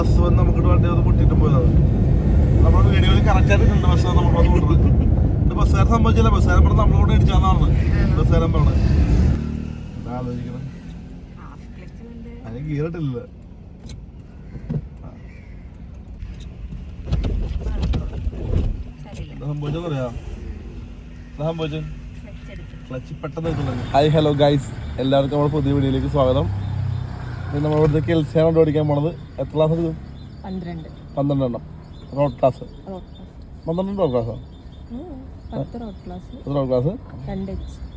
Bus വന്ന് നമുക്ക് വണ്ടി വന്ന് പൊട്ടിട്ട് പോയതാണ്. നമ്മൾ വീഡിയോയിൽ കറക്റ്റായിട്ട് ഉണ്ട് ബസ് നമുക്ക് വന്ന് കൊണ്ടുവന്നത്. ഇത് ബസ്സുകാരെ സംഭവിച്ചില്ല ബസ്സുകാരൻ പറഞ്ഞ് നമ്മളോട് ഇടിച്ചാന്ന് പറഞ്ഞത് ബസ്സുകാരൻ പറഞ്ഞത് എന്താ ആലോചിക്കണം? കൊണ്ട് അതിന് ഗീറിട്ടില്ല. സംഭവിച്ചെന്നറിയാ എന്താ സംഭവിച്ചത്? ക്ലച്ച് ക്ലച്ച് പെട്ടെന്ന് ഹായ് ഹലോ ഗൈസ് എല്ലാവർക്കും നമ്മുടെ പുതിയ വീഡിയോയിലേക്ക് സ്വാഗതം. നമ്മൾ ഇവിടുത്തെ കെൽസിയാണ് ഓടിക്കാൻ പോണത് എത്ര ക്ലാസ് എടുക്കും? പന്ത്രണ്ട്. പന്ത്രണ്ടെണ്ണം. റോഡ് ക്ലാസ് റോഡ് ക്ലാസ് പന്ത്രണ്ട് റോഡ് ക്ലാസ്സാണ് റോഡ് ക്ലാസ്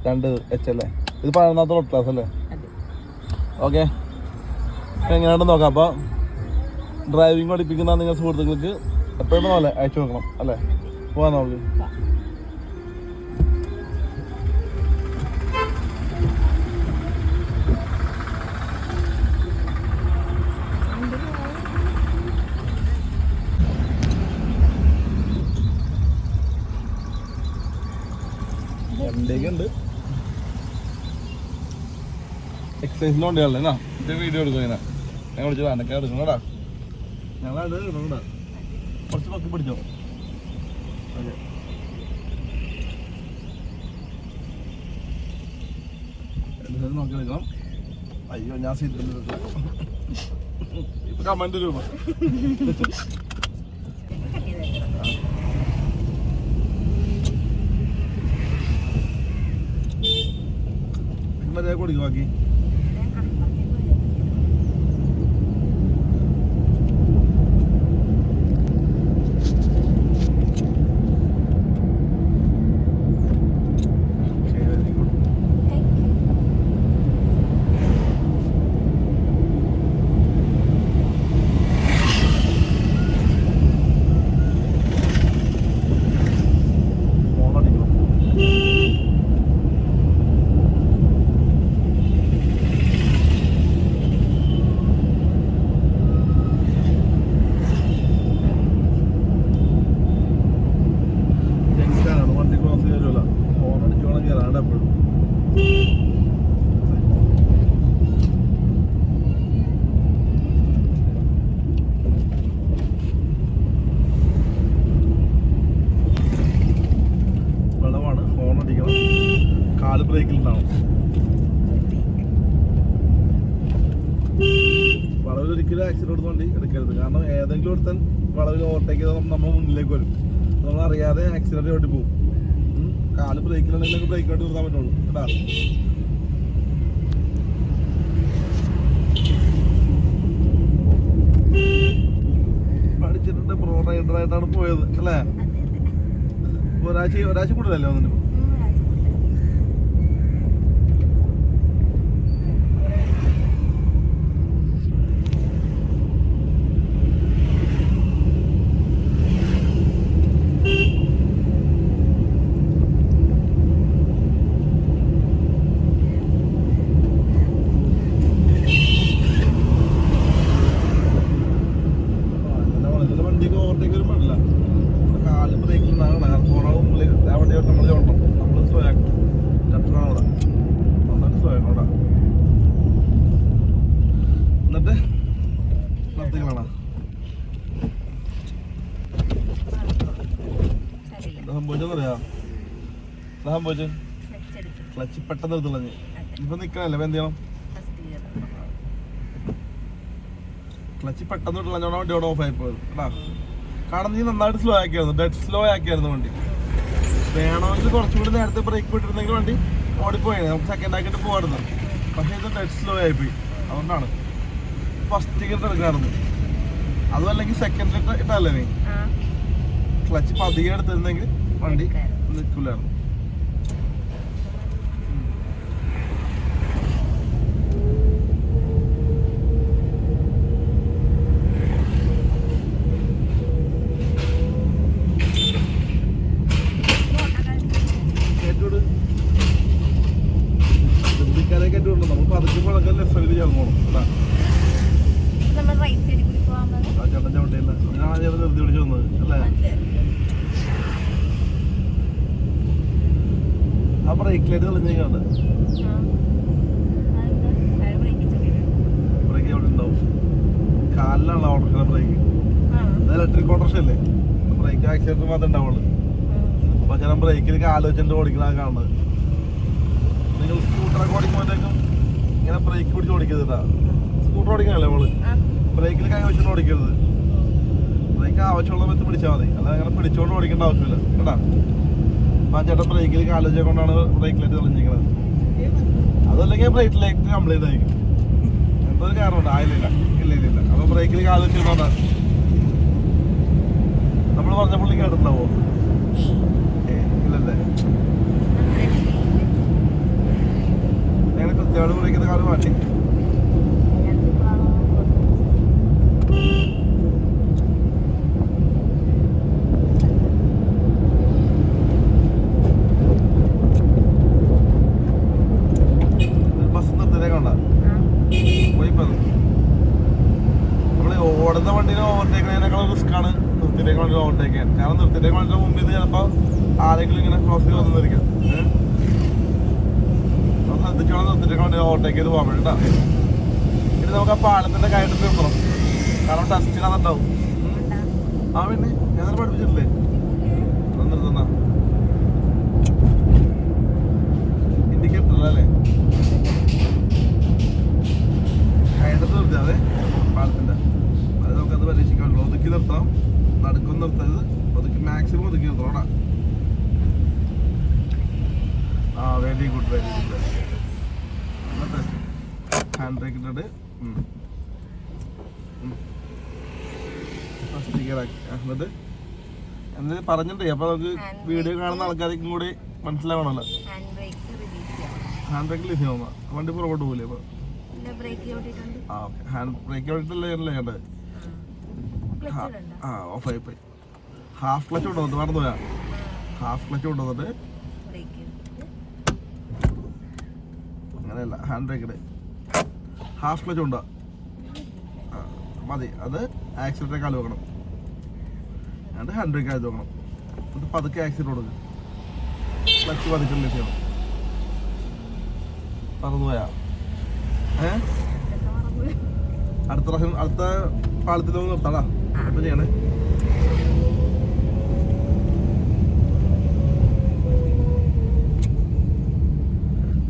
രണ്ട് എച്ച് അല്ലേ? ഇത് പതിനൊന്നാമത്തെ റോഡ് ക്ലാസ് അല്ലേ? ഓക്കെ എങ്ങനെയാണെന്ന് നോക്കാം. അപ്പോൾ ഡ്രൈവിംഗ് പഠിപ്പിക്കുന്ന നിങ്ങൾ സുഹൃത്തുക്കൾക്ക് എപ്പോഴും പോലെ അയച്ചു കൊടുക്കണം അല്ലേ? പോകാൻ നമുക്ക്. ഉണ്ട് എക്സസൈസിന് വണ്ടികളല്ലേ എന്നാ? വീഡിയോ എടുക്കുന്ന ഞാൻ വിളിച്ചത് അനക്കാ എടുക്കണടാ? ഞങ്ങളത് കുറച്ച് പക്കി പിടിച്ചോ? ഓക്കെ. അയ്യോ ഞാൻ സീറ്റ് ഇപ്പൊ കമന്റ് രൂപ ਮੈਂ ਤਾਂ ਘੋੜੀ ਵਾਗੀ കാരണം ഏതെങ്കിലും ഒരുത്തൻ വളവിൽ ഓവർടേക്ക് ചെയ്താൽ നമ്മൾ മുന്നിലേക്ക് വരും. നമ്മൾ അറിയാതെ ആക്സിഡന്റ് ഓടി പോകും. കാൽ ബ്രേക്കിലുണ്ടെങ്കിൽ ബ്രേക്ക് ആയിട്ട് നിർത്താൻ പറ്റുള്ളൂ. കേട്ടാ? പഠിച്ചിട്ടുണ്ട് പ്രോ റൈഡറായിട്ടാണ് പോയത് അല്ലേ? ഒരാഴ്ച ഒരാഴ്ച കൂടുതലല്ലേ വന്നിട്ട് അങ്ങനെ വളരെ വണ്ടിക്ക് ഓവർടേക്ക് വരും പാടില്ല നമ്മുടെ കാൽ ബ്രേക്കിൽ നിന്നാണ് പോണ മുമ്പിൽ ആ വണ്ടി നമ്മൾ ചോട്ടണം നമ്മൾ സ്ലോ ആക്കും കട്ടറാണ് അവിടെ നന്നായിട്ട് സ്ലോ ആക്കണം അവിടെ എന്നിട്ട് നിർത്തിക്കളാണ് ശരിയില്ല എന്താ സംഭവിച്ചെന്നറിയാ എന്താ സംഭവിച്ചത് ക്ലച്ച് പെട്ടെന്ന് അതെ. ഇപ്പൊ നിക്കണല്ലേ എന്ത് ചെയ്യണം ക്ലച്ച് പെട്ടെന്ന് ഇട്ടുള്ളഞ്ഞോണ്ട് വണ്ടി അവിടെ ഓഫ് ആയി പോയത്. കേട്ടാ കാരണം നീ നന്നായിട്ട് സ്ലോ ആക്കിയായിരുന്നു. ഡെഡ് സ്ലോ ആക്കിയായിരുന്നു വണ്ടി. വേണമെങ്കിൽ കുറച്ചുകൂടി നേരത്തെ ബ്രേക്ക് വിട്ടിരുന്നെങ്കിൽ വണ്ടി ഓടിപ്പോയി നമുക്ക് സെക്കൻഡ് ആക്കിയിട്ട് പോകാറുണ്ട് പക്ഷേ ഇത് ഡെഡ് സ്ലോ ആയിപ്പോയി അതുകൊണ്ടാണ്. ഫസ്റ്റ് ഗിയർ എടുക്കാറുണ്ട് അതും അല്ലെങ്കിൽ സെക്കൻഡ് ഇട്ടല്ലേ നീ? ക്ലച്ച് പതിയെ എടുത്തിരുന്നെങ്കിൽ വണ്ടി. നിൽക്കില്ലായിരുന്നു കേട്ടോട് ഹിന്ദിക്കാരെ കേട്ടോണ്ട് നമ്മൾ പതുക്കെ പഴക്കം ലെഫ്റ്റ് സൈഡിൽ ചേർന്നോണം കേട്ടാ നമ്മൾ റൈറ്റ് സൈഡിൽ കൂടി പോകാൻ പോകുന്നത് ആ ചേട്ടൻ ചവിട്ടിയില്ല ഞാൻ ആ ചേട്ടൻ നിർത്തി പിടിച്ച് വന്നത് അല്ലേ അതെ ആ ബ്രേക്ക് ലൈറ്റ് അയാൾ ബ്രേക്ക് അവിടെ ഉണ്ടാവും. കാൽ കാലിലാണ് ഓട്ടോറിക്ഷ ബ്രേക്ക് ഇലക്ട്രിക് ഓട്ടോറിക്ഷ അല്ലേ? ബ്രേക്ക് ആക്സിഡന്റ് മാത്രമേ ഉണ്ടാവുള്ളൂ. അപ്പൊ ചില ബ്രേക്കിൽ കാലോചിച്ചിട്ട് ഓടിക്കണ കാണുന്നത്. നിങ്ങൾ സ്കൂട്ടറൊക്കെ ഓടിക്കുമ്പോഴത്തേക്കും ഇങ്ങനെ ബ്രേക്ക് പിടിച്ച് ഓടിക്കരുതാ സ്കൂട്ടർ ഓടിക്കണല്ലേ നമ്മൾ ബ്രേക്കിൽ കൈ വെച്ചിട്ട് ഓടിക്കരുത്. ബ്രേക്ക് ആവശ്യമുള്ള വെച്ച് പിടിച്ചാൽ മതി. അല്ലാതെ അങ്ങനെ പിടിച്ചോണ്ട് ഓടിക്കേണ്ട ആവശ്യമില്ല. കേട്ടാ? ആ ചേട്ടൻ ബ്രേക്കിൽ കാലോചിച്ച കൊണ്ടാണ് ബ്രേക്ക് ലൈറ്റ് തെളിഞ്ഞിരിക്കുന്നത് അതല്ലെങ്കിൽ ബ്രേക്ക് ലൈറ്റ് കംപ്ലീറ്റ് ആയിരിക്കും. എന്തോ ഒരു കാരണമുണ്ട്. ആയില്ല ഇല്ല ഇല്ല ഇല്ല അപ്പൊ ബ്രേക്കിൽ കാൽ നമ്മൾ പറഞ്ഞ പുള്ളി കേട്ടിട്ടുണ്ടാവോ? ഇല്ലല്ലേ? കൃത്യമായിട്ട് ബ്രേക്കിന്റെ കാലം മാറ്റി ബസ് നിർത്തിയേക്കണ്ട പോയി പറഞ്ഞു നമ്മൾ ഓടുന്ന വണ്ടിനെ ഓവർടേക്കുന്നതിനേക്കാൾ റിസ്ക് ആണ് നിർത്തിയിട്ടേക്ക് വണ്ടി ഓവർടേക്ക് ചെയ്യാൻ കാരണം നിർത്തിയിട്ടേക്ക് വണ്ടിയുടെ മുമ്പിൽ നിന്ന് ചിലപ്പോ ആരെങ്കിലും ഇങ്ങനെ ക്രോസ് ചെയ്ത് വന്നിരിക്കാം ശ്രദ്ധിച്ചോളം നിർത്തിയിട്ടേക്ക് വണ്ടി ഓവർടേക്ക് ചെയ്ത് പോകാൻ വേണ്ടി കേട്ടോ ഇനി നമുക്ക് ആ പാലത്തിന്റെ കയറ്റി നിർത്തണം കാരണം ടെസ്റ്റ് അതുണ്ടാവും ആ പിന്നെ ഞാൻ പഠിപ്പിച്ചിട്ടില്ലേ? നിർത്തുന്ന ഇൻഡിക്കേറ്റർ അല്ലേ? കയറ്റി നിർത്തിയാതെ പാലത്തിന്റെ അത് നമുക്കത് പരീക്ഷിക്കാമല്ലോ ഒതുക്കി നിർത്താം നടുക്കും നിർത്തരുത്. ഒതുക്കി മാക്സിമം ഒതുക്കി നിർത്തണം ആ very good very good hand brake ഇട്ടിട്ട് ഗിയറാക്കി എന്നിട്ട് എന്നിട്ട് പറഞ്ഞിട്ടേ അപ്പൊ നമുക്ക് വീഡിയോ. കാണുന്ന ആൾക്കാർക്കും കൂടി മനസ്സിലാവണല്ലോ. ഹാൻഡ് ബ്രേക്കിൽ ലിസി പോകുന്ന വണ്ടി പുറകോട്ട് പോകില്ലേ അപ്പൊ ആ ഓക്കെ ഹാൻഡ് ബ്രേക്ക് ഔട്ടിട്ടല്ലേ ഇടണ്ട. ആ ഓഫ് ആയി പോയി. ഹാഫ് ക്ലച്ച് കൊണ്ടുവന്നിട്ട് മറന്നു പോയാ? ഹാഫ് ക്ലച്ച് കൊണ്ടുവന്നിട്ട് അങ്ങനെയല്ല ഹാൻഡ് ബ്രേക്കിട് ഹാഫ് ക്ലച്ച് കൊണ്ടുവാ. മതി. അത് ആക്സിഡന്റെ കാൽ വെക്കണം. എന്നിട്ട് ഹൺഡ്രഡ് കാലത്ത് വെക്കണം. എന്നിട്ട് പതുക്കെ ആക്സിഡന്റ് കൊടുക്കും. ക്ലച്ച് പതുക്കെ ചെയ്യണം. മറന്നു പോയാ. ഏ? അടുത്ത പ്രാവശ്യം അടുത്ത പാളത്തിൽ ഒന്ന് നിർത്താടാ. അപ്പം ചെയ്യണേ.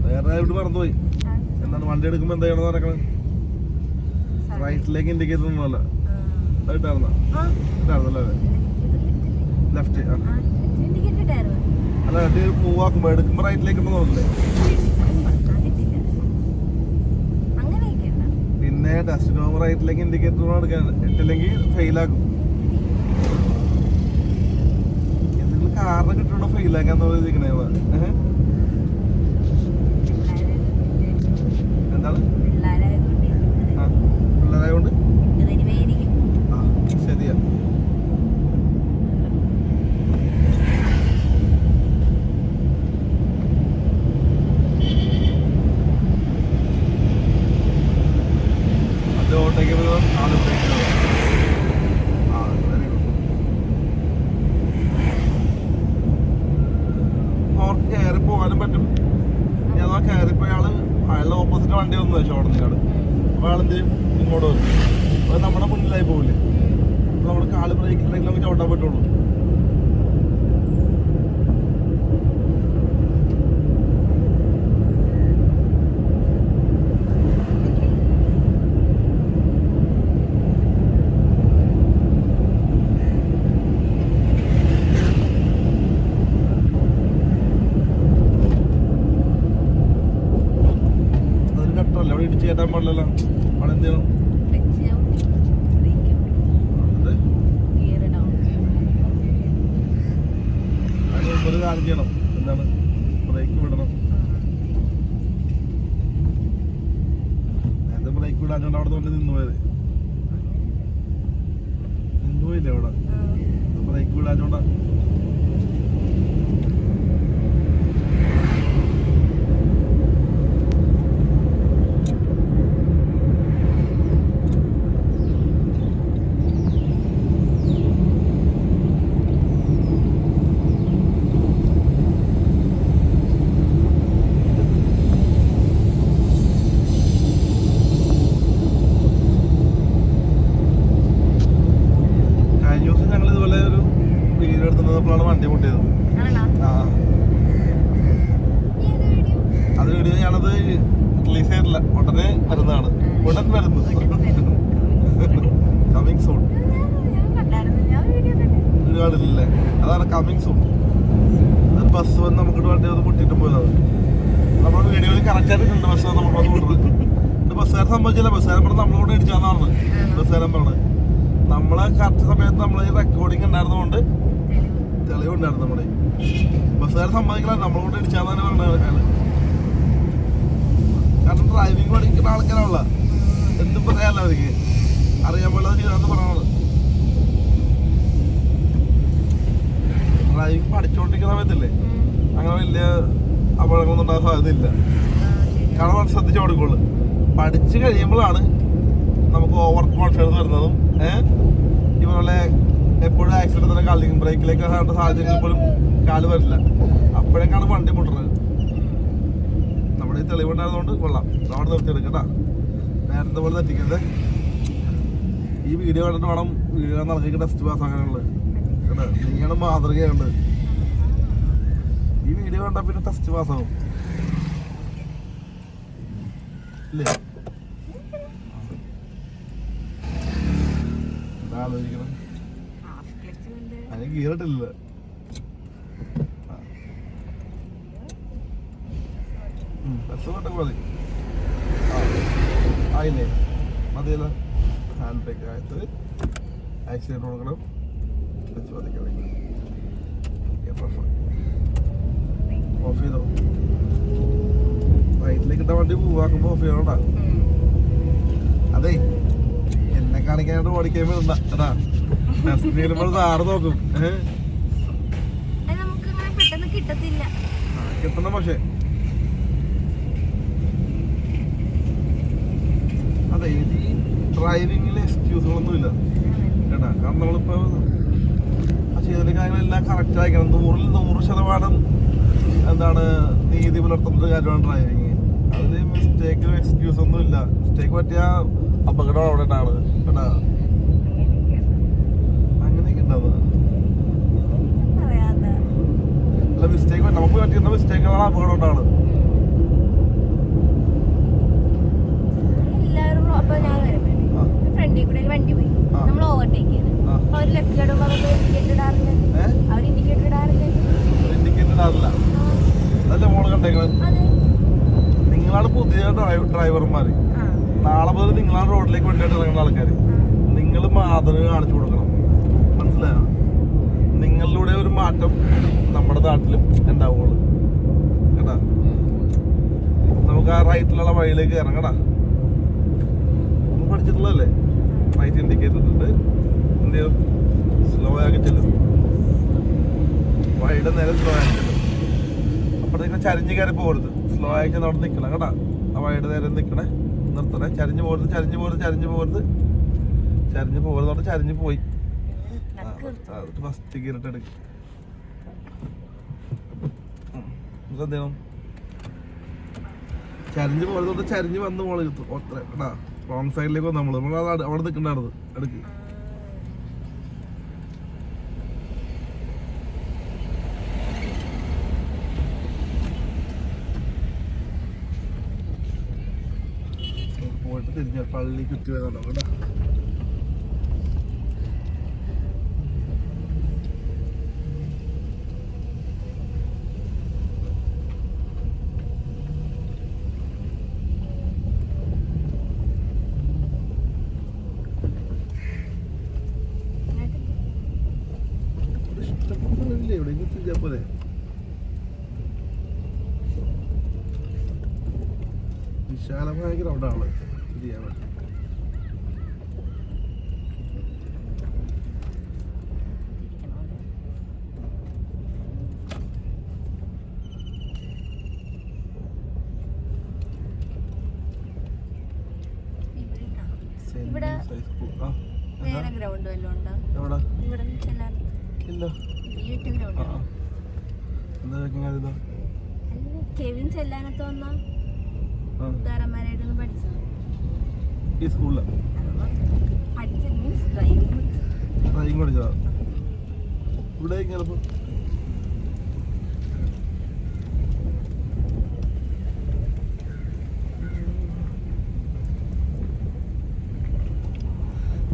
വേറെ ഇവിടെ മറന്നുപോയി. വണ്ടി എടുക്കുമ്പോ എന്താ ചെയ്യണം നടക്കണത് റൈറ്റിലേക്ക് ഇൻഡിക്കേറ്റർ ഒന്നുമല്ല ഇട്ടായിരുന്ന ഇട്ടായിരുന്നല്ലേ ലെഫ്റ്റ് അല്ല? എടുക്കുമ്പോ റൈറ്റിലേക്ക് നോക്കില്ലേ പിന്നെ ഡസ്റ്റ് ഡോം റൈറ്റിലേക്ക് ഇൻഡിക്കേറ്റർ എടുക്കാൻ. ഇട്ടില്ലെങ്കിൽ ഫെയിലാക്കും എന്തെങ്കിലും കാറിനെ കിട്ടുണ്ടോ ഫെയിൽ ആക്കാന്ന് പറഞ്ഞിരിക്കണേ എന്താണ് പിള്ളേരായതുകൊണ്ട് ആ പിള്ളേരായോണ്ട് തരുവേയിരിക്കും ആ ശരിയാ അത് ഓട്ടേക്ക് ആൾ ബ്രേക്ക് ആ വെരി ഗുഡ് അവർക്ക് കയറി പോകാനും പറ്റും ഇനി അഥവാ കയറിപ്പോയി ആൾ അയാളുടെ ഓപ്പോസിറ്റ് വണ്ടി വന്നു വെച്ചോ അവിടെ നിന്നാണ് അപ്പൊ ആൾ എന്ത് ചെയ്യും ഇങ്ങോട്ട് വരും അത് നമ്മുടെ മുന്നിലായി പോകില്ലേ അപ്പൊ നമ്മുടെ കാൽ ബ്രേക്കിലെങ്കിൽ നമുക്ക് ചവിട്ടാൻ പറ്റുള്ളൂ അതൊരു അവിടെ പാടില്ലല്ലോ. വന്ന് അത് പൊട്ടിട്ട് പോയതാണ്. നമ്മൾ വീഡിയോയിൽ കറക്റ്റ് ആയിട്ടുണ്ട് ബസ് നമ്മൾ നമുക്ക് വന്ന് ഇത് ബസ്സുകാരെ സംബന്ധിച്ചില്ല ബസ്സുകാരൻ പറഞ്ഞ് നമ്മളോട് ഇടിച്ചാന്നാണ് ബസ്സുകാരൻ പറഞ്ഞത് നമ്മളെ കറക്റ്റ് സമയത്ത് നമ്മൾ ഈ റെക്കോർഡിങ് ഉണ്ടായിരുന്നതുകൊണ്ട് തെളിവ് തെളിവുണ്ടായിരുന്നു നമ്മുടെ ബസ്സുകാരെ സമ്മതിക്കില്ല നമ്മളോട് ഇടിച്ചാന്നാണ് പറഞ്ഞത് അയാൾ കാരണം ഡ്രൈവിംഗ് പഠിക്കുന്ന ആൾക്കാരുള്ള എന്തും പറയാല്ല അവർക്ക്. അറിയാൻ ചെയ്താന്ന് പറയണത് ഡ്രൈവിംഗ് പഠിച്ചുകൊണ്ടിരിക്കുന്ന സമയത്തില്ലേ? അങ്ങനെ വലിയ അപകടങ്ങളൊന്നും ഉണ്ടാകാൻ സാധ്യതയില്ല. കാരണം ശ്രദ്ധിച്ചു കൊടുക്കുള്ളൂ. പഠിച്ചു കഴിയുമ്പോഴാണ് നമുക്ക് ഓവർ കോൺഫിഡൻസ് വരുന്നതും ഏഹ് ഈ പോലെ എപ്പോഴും ആക്സിഡന്റ് കാലിംഗ് ബ്രേക്കിലേക്ക് സാഹചര്യങ്ങളിൽ പോലും കാൽ വരില്ല. അപ്പോഴേക്കാണ് വണ്ടി മുട്ടുന്നത് നമ്മുടെ ഈ തെളിവുണ്ടായതുകൊണ്ട് കൊള്ളാം. അവിടെ നിർത്തിയെടുക്കട്ടാ നേരത്തെ പോലെ തെറ്റിക്കരുത്. ഈ വീഡിയോ കണ്ടിട്ട് വേണം വീഡിയോ നടക്കി ടെസ്റ്റ് പാസ് അങ്ങനെയുള്ളത്. നീയാണ് മാതൃകയുണ്ട് ഈ വീഡിയോ കണ്ടാ പിന്നെ ടെസ്റ്റ് പാസ്സാവും ഇല്ലേ. ആയില്ലേ? മതിയല്ലോ. ഹാൻഡ് ബ്രേക്ക് ആയിട്ട് ആക്സിഡന്റ് കൊടുക്കണം. വെച്ച് മതിക്കണം ഓഫ് ചെയ്തോ റൈറ്റിലേക്ക് ഇട്ട വണ്ടി പോവാക്കുമ്പോ ഓഫ് ചെയ്യണോടാ അതെ എന്നെ കാണിക്കാനായിട്ട് ഓടിക്കാൻ കേട്ടാ ടെസ്റ്റ് ചെയ്യുമ്പോൾ സാറ് നോക്കും. ഏഹ് കിട്ടണം പക്ഷേ. അതെ ഈ ഡ്രൈവിങ്ങിൽ എക്സ്ക്യൂസുകളൊന്നുമില്ല കേട്ടാ കാരണം നമ്മളിപ്പോ ചെയ്തിട്ട് ചെയ്ത കാര്യങ്ങളെല്ലാം കറക്റ്റ് ആയിരിക്കണം നൂറിൽ നൂറ് ശതമാനം എന്താണ് നീതി പുലർത്തുന്നത് കാര്യമാണ് ഡ്രൈവിങ് അതിൽ മിസ്റ്റേക്ക് എക്സ്ക്യൂസ് ഒന്നും ഇല്ല മിസ്റ്റേക്ക് പറ്റിയ അപകടം അവിടെ ഉണ്ടാണ്. കേട്ടാ? അങ്ങനെയൊക്കെ ഉണ്ടാവുക. അല്ല മിസ്റ്റേക്ക് നമുക്ക് പറ്റുന്ന മിസ്റ്റേക്കുകളാണ് അപകടം ഉണ്ടാണ്. ഫ്രണ്ടിൽ കൂടെ വണ്ടി പോയി. നമ്മൾ ഓവർടേക്ക് ചെയ്ത്. അവർ ഇൻഡിക്കേറ്റർ ഇടാറില്ല. ഏഹ് അവർ ഇൻഡിക്കേറ്റർ ഇടാറില്ല. ഇൻഡിക്കേറ്റർ ഇടാറില്ല. അതല്ലേ മോൾ കണ്ടേക്കുന്നത് അതെ. നിങ്ങളാണ് പുതിയ ഡ്രൈവ് ഡ്രൈവർമാർ ആ. നാളെ മുതൽ നിങ്ങളാണ് റോഡിലേക്ക് വേണ്ടിയിട്ട് ഇറങ്ങുന്ന ആൾക്കാർ നിങ്ങൾ മാതൃക കാണിച്ചു കൊടുക്കണം. മനസ്സിലായോ? നിങ്ങളിലൂടെ ഒരു മാറ്റം നമ്മുടെ നാട്ടിലും ഉണ്ടാവുള്ളൂ കേട്ടാ? നമുക്ക് ആ റൈറ്റിലുള്ള വഴിയിലേക്ക് ഇറങ്ങടാ നമ്മൾ പഠിച്ചിട്ടുള്ളതല്ലേ? റൈറ്റ് ഇൻഡിക്കേറ്റർ ഇട്ടിട്ട് എന്ത് ചെയ്യും? സ്ലോ ആക്കി ചെല്ലും വഴിയുടെ നേരെ സ്ലോ ആക്കി ചെല്ലും അപ്പോഴത്തേക്കും ചരിഞ്ഞ് കയറി പോകരുത്. സ്ലോ ആയിട്ട് അവിടെ നിൽക്കണം കേട്ടോ. ആ വഴിയുടെ നേരം നിൽക്കണേ. നിർത്തണേ. ചരിഞ്ഞ് പോകരുത് ചരിഞ്ഞ് പോകരുത് ചരിഞ്ഞ് പോകരുത്. ചരിഞ്ഞ് പോകരുത്. അവിടെ ചരിഞ്ഞ് പോയി. ഫസ്റ്റ് ഗിയറിട്ട് എടുക്കും. എന്തെയ്യണം ചരിഞ്ഞ് പോകരുത്. ചരിഞ്ഞ് വന്ന് മോൾ കേട്ടാ റോങ് സൈഡിലേക്ക് വന്നു നമ്മൾ. നമ്മൾ അവിടെ നിൽക്കണ്ടായിരുന്നു. എടുക്ക് പോയിട്ട് തിരിഞ്ഞ പള്ളി കുത്തി വരുന്നുണ്ടോ ഇഷ്ടപ്പെടുന്നില്ലേ എവിടെയെങ്കിലും തിരിച്ചാ പോലെ വിശാലമായ ഗ്രൗണ്ടാണ് തിരിയാൻ വേണ്ടി സെന്റ് ഇവിടെ ജെയിംസ് ഹൈസ്കൂൾ. ആ, വേറെ എന്താ? ഗ്രൗണ്ട് വല്ലതും ഉണ്ടോ എവിടെ ഇവിടെ ചെല്ലാൻ ഇല്ല ഈ ഒറ്റ ഗ്രൗണ്ട് ആ, ആ. എന്താ ഇതാ? കെവിൻ ചെല്ലാനത്ത് വന്ന ആ, പഠിച്ചത്. ഈ സ്കൂളിലാണ് പഠിച്ചത് മീൻസ് ഡ്രൈവിംഗ് ഡ്രൈവിംഗ് പഠിച്ചതാ. ഇവിടെ ചിലപ്പോ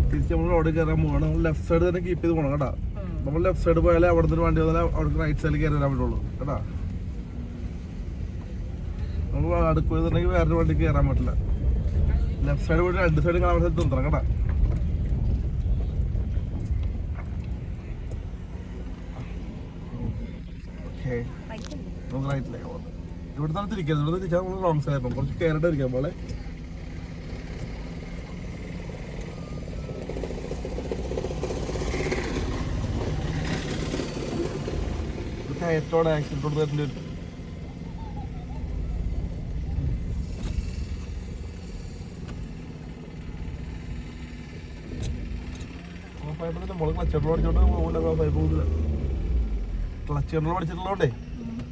തിരിച്ച് നമ്മൾ റോഡിൽ കയറാൻ പോകണം ലെഫ്റ്റ് സൈഡ് തന്നെ കീപ്പ് ചെയ്ത് പോകണം കേട്ടാ. നമ്മൾ ലെഫ്റ്റ് സൈഡ് പോയാലേ അവിടെ നിന്ന് വണ്ടി വന്നാലേ അവിടെ റൈറ്റ് സൈഡിൽ കയറി വരാൻ പറ്റുള്ളൂ. കേട്ടാ? നമ്മൾ അടുക്കുന്നുണ്ടെങ്കിൽ വേറൊരു വണ്ടി കയറാൻ പറ്റില്ല. ലെഫ്റ്റ് സൈഡ് പോയിട്ട് രണ്ട് സൈഡ് കാണാൻ സ്ഥലത്ത് നിർത്തണം കേട്ടാ. നമുക്ക് റൈറ്റിലേക്ക് പോകാം. ഇവിടെ തന്നെ തിരിക്കരുത് ഇവിടെ തിരിച്ചാൽ നമ്മൾ റോങ് സൈഡ് പോകും കുറച്ച് കയറിട്ട് ഇരിക്കാൻ പോലെ. കയറ്റോടെ അടിച്ചോണ്ട് പോകില്ല ഓഫായി പോകില്ല ക്ലച്ച് കൺട്രോൾ പഠിച്ചിട്ടുള്ളതുകൊണ്ടേ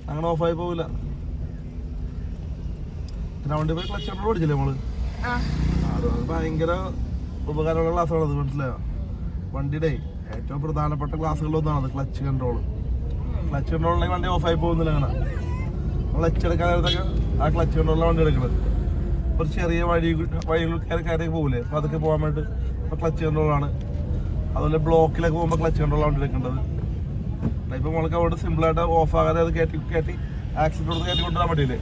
അങ്ങനെ ഓഫായി പോകില്ല ഗ്രൗണ്ടിൽ പോയി ക്ലച്ച് കൺട്രോൾ പഠിച്ചില്ലേ നമ്മൾ? അത് ഭയങ്കര ഉപകാരമുള്ള ക്ലാസ്സാണ് അത് മനസ്സിലായോ? വണ്ടിയുടെ ഏറ്റവും പ്രധാനപ്പെട്ട ക്ലാസ്സുകളിലൊന്നാണ് ക്ലച്ച് കൺട്രോൾ ക്ലച്ച് കൺട്രോളിലേക്ക് വണ്ടി ആയി പോകുന്നില്ല അങ്ങനെ. ക്ലച്ച് എടുക്കാൻ നേരത്തൊക്കെ ആ ക്ലച്ച് കൊണ്ടുള്ള വണ്ടി എടുക്കുന്നത് ഒരു ചെറിയ വഴി വഴികൾ കയറി കയറി പോകില്ലേ അപ്പോൾ അതൊക്കെ പോകാൻ വേണ്ടി ഇപ്പോൾ ക്ലച്ച് കൺട്രോളാണ് അതുപോലെ ബ്ലോക്കിലൊക്കെ പോകുമ്പോൾ ക്ലച്ച് കൺട്രോളാണ് വണ്ടി എടുക്കേണ്ടത്. ഇപ്പം നമ്മൾക്ക് അവിടെ സിമ്പിളായിട്ട് ഓഫ് ആകാതെ അത് കയറ്റി കയറ്റി ആക്സിഡന്റ് കൊടുത്ത് കയറ്റി കൊണ്ടുവരാൻ പറ്റില്ലേ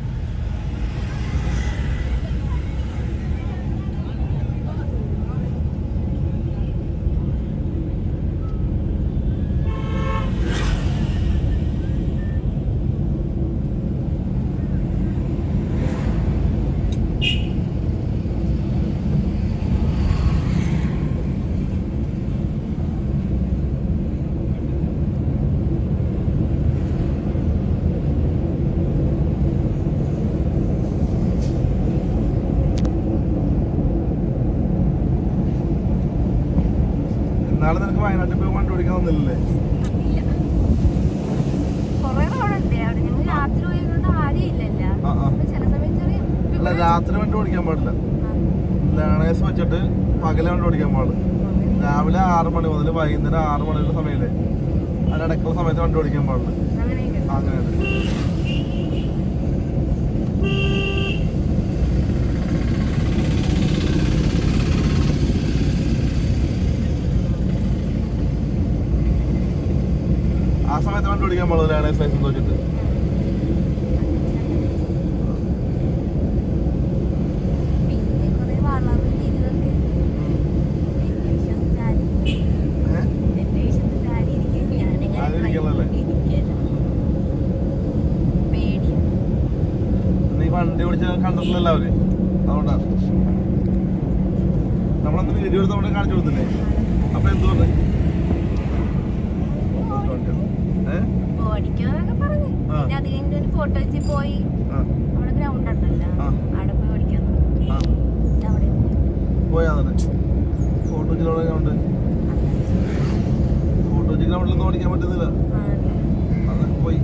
നാളെ നിനക്ക് വയനാട്ടിൽ പോയി വണ്ടി ഓടിക്കാൻ വന്നില്ലല്ലേ ഇല്ല കൊറേ റോഡുണ്ട് അവിടെ ഞങ്ങൾ രാത്രി പോയതുകൊണ്ട് ആരും ഇല്ലല്ലോ ആ ആ അപ്പൊ ചില സമയത്ത് ചെറിയ അല്ല രാത്രി വണ്ടി ഓടിക്കാൻ പാടില്ല. ലേണേഴ്സ് വെച്ചിട്ട് പകലെ വണ്ടി ഓടിക്കാൻ പാടില്ല രാവിലെ ആറ് മണി മുതൽ വൈകുന്നേരം ആറ് മണിയുള്ള സമയത്ത് അതിനിടയ്ക്കുള്ള സമയത്ത് വണ്ടി ഓടിക്കാൻ പാടില്ല. അങ്ങനെയാണ് ആ സമയത്ത് വണ്ടി ഓടിക്കാൻ പാടില്ല ലേണേഴ്സ് ലൈസൻസ് വെച്ചിട്ട് പിന്നെ കൊറേ വളവും തിരിവൊക്കെ എന്റെ വിശ്വസിച്ച് ചാടി ഏഹ് എന്റെ വിശ്വസിച്ച് ചാടി ഇരിക്കും ഞാനിങ്ങനെ ആരും ഇരിക്കണല്ലേ? ഇരിക്കല്ല പേടിയാ നീ വണ്ടി ഓടിച്ച് കണ്ടിട്ടില്ലല്ലോ അവർ അതുകൊണ്ടാണ്. നമ്മളന്ന് അവിടെ കാണിച്ചു കൊടുത്തില്ലേ? അപ്പൊ എന്ത് പറഞ്ഞു ഏഹ് ഓടിക്കാന്നൊക്കെ പറഞ്ഞു ആ. പിന്നെ അത് കഴിഞ്ഞിട്ട് ഒരു ഫോട്ടോ വെച്ച് പോയി. അവിടെ ഗ്രൗണ്ട് ഉണ്ടല്ലോ. അവിടെ പോയി അവിടെ പോയി. ഫോട്ടോ ഗ്രൗണ്ട് ഫോട്ടോ ഗ്രൗണ്ടിലൊന്നും ഓടിക്കാൻ പറ്റുന്നില്ല. അതെ. പോയി.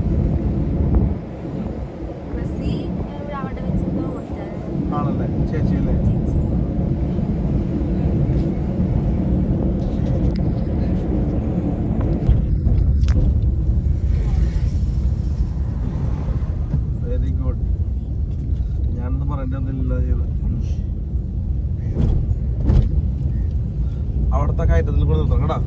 ആണല്ലേ? ചേച്ചിയല്ലേ ചേച്ചി വെരി ഗുഡ് ഞാനൊന്നും പറയേണ്ട ഒന്നുമില്ല ചെയ്ത് അവിടുത്തെ കയറ്റത്തിൽ കൂടെ നിർത്തണം കേട്ടാ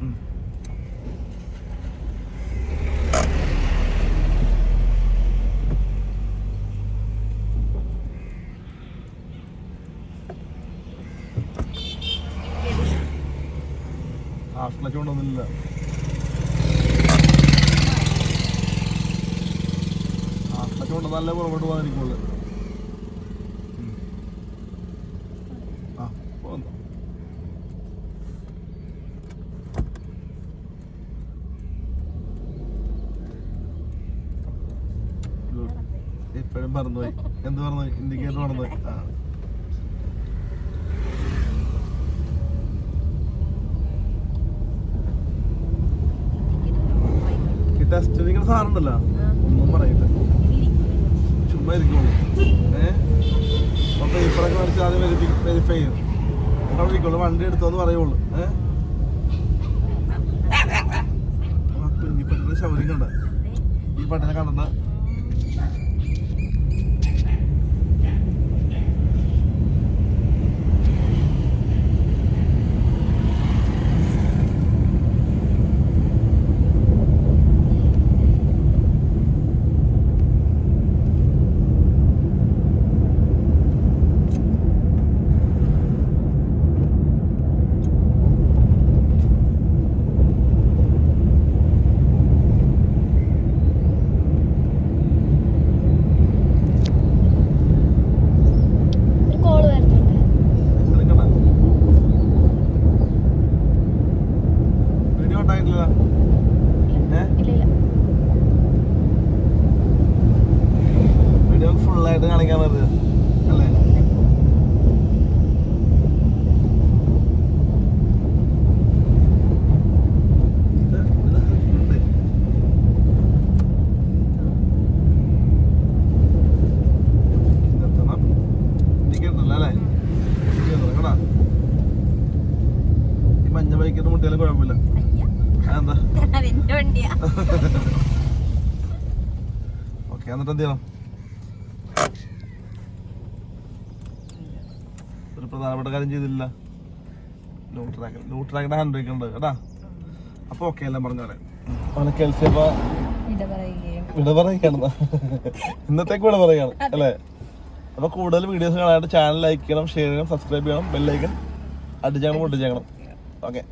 ഉം. ഹാഫിലൊക്കെ അതുകൊണ്ട് നല്ല പുറകോട്ട് പോകാതിരിക്കുള്ളൂ ആ പോന്നു ഇപ്പോഴും പറന്നുപോയി എന്ത് പറഞ്ഞു ഇൻഡിക്കേറ്റർ പറന്നുപോയി ആ ടെസ്റ്റിനിങ്ങനെ നിങ്ങൾ ഉണ്ടല്ലോ ഒന്നും പറയില്ല ചുമ്മാ ഇരിക്കുള്ളൂ ഏഹ് അപ്പൊ പേപ്പറൊക്കെ മേടിച്ച് ആദ്യം വെരിഫൈ വെരിഫൈ ചെയ്യും. അവിടെ ഇരിക്കുള്ളൂ വണ്ടി എടുത്തോന്ന് പറയുള്ളൂ. ഏഹ് ആ കുഞ്ഞിപ്പട്ടിന്റെ ശൗര്യം കണ്ട ഈ പട്ടിനെ കണ്ട ഒരു കോൾ വരുന്നുണ്ട് കണ്ട വീഡിയോ ഉണ്ടായിട്ടില്ല ഏഹ് ഇല്ല ഇല്ല വീഡിയോ ഫുള്ളായിട്ട് കാണിക്കാൻ പറ്റുക അല്ലേ ഇത് ഇത് ഉണ്ട്. ഇതെത്തണം. ടിക്കറ്റ് ഉണ്ടല്ലോ അല്ലേ? ടിക്കറ്റ് ഉണ്ടല്ലോ, കേട്ടോ. ഈ മഞ്ഞ ബൈക്കിന് മുട്ടിയാലും കുഴപ്പമില്ല അതെന്താ അതിന്റെ വണ്ടിയാ ഓക്കെ എന്നിട്ട് എന്ത് ചെയ്യണം ഒരു പ്രധാനപ്പെട്ട കാര്യം ചെയ്തില്ല. ലൂ ട്രാക്ക് ലൂ ട്രാക്കിന്റെ ഹാൻഡ് ബ്രേക്ക് ഉണ്ട് കേട്ടാ. അപ്പൊ ഓക്കെ എല്ലാം പറഞ്ഞ പോലെ അവനെ പറയുകയും ഇവിടെ പറയുകയാണ്. ഇന്നത്തേക്ക് വിട പറയുകയാണ് അല്ലേ? അപ്പൊ കൂടുതൽ വീഡിയോസ് കാണാനായിട്ട് ചാനൽ ലൈക്ക് ചെയ്യണം ഷെയർ ചെയ്യണം സബ്സ്ക്രൈബ് ചെയ്യണം ബെല്ലൈക്കൺ അടിച്ചേക്കണം പൊട്ടിച്ചേക്കണം. ഓക്കെ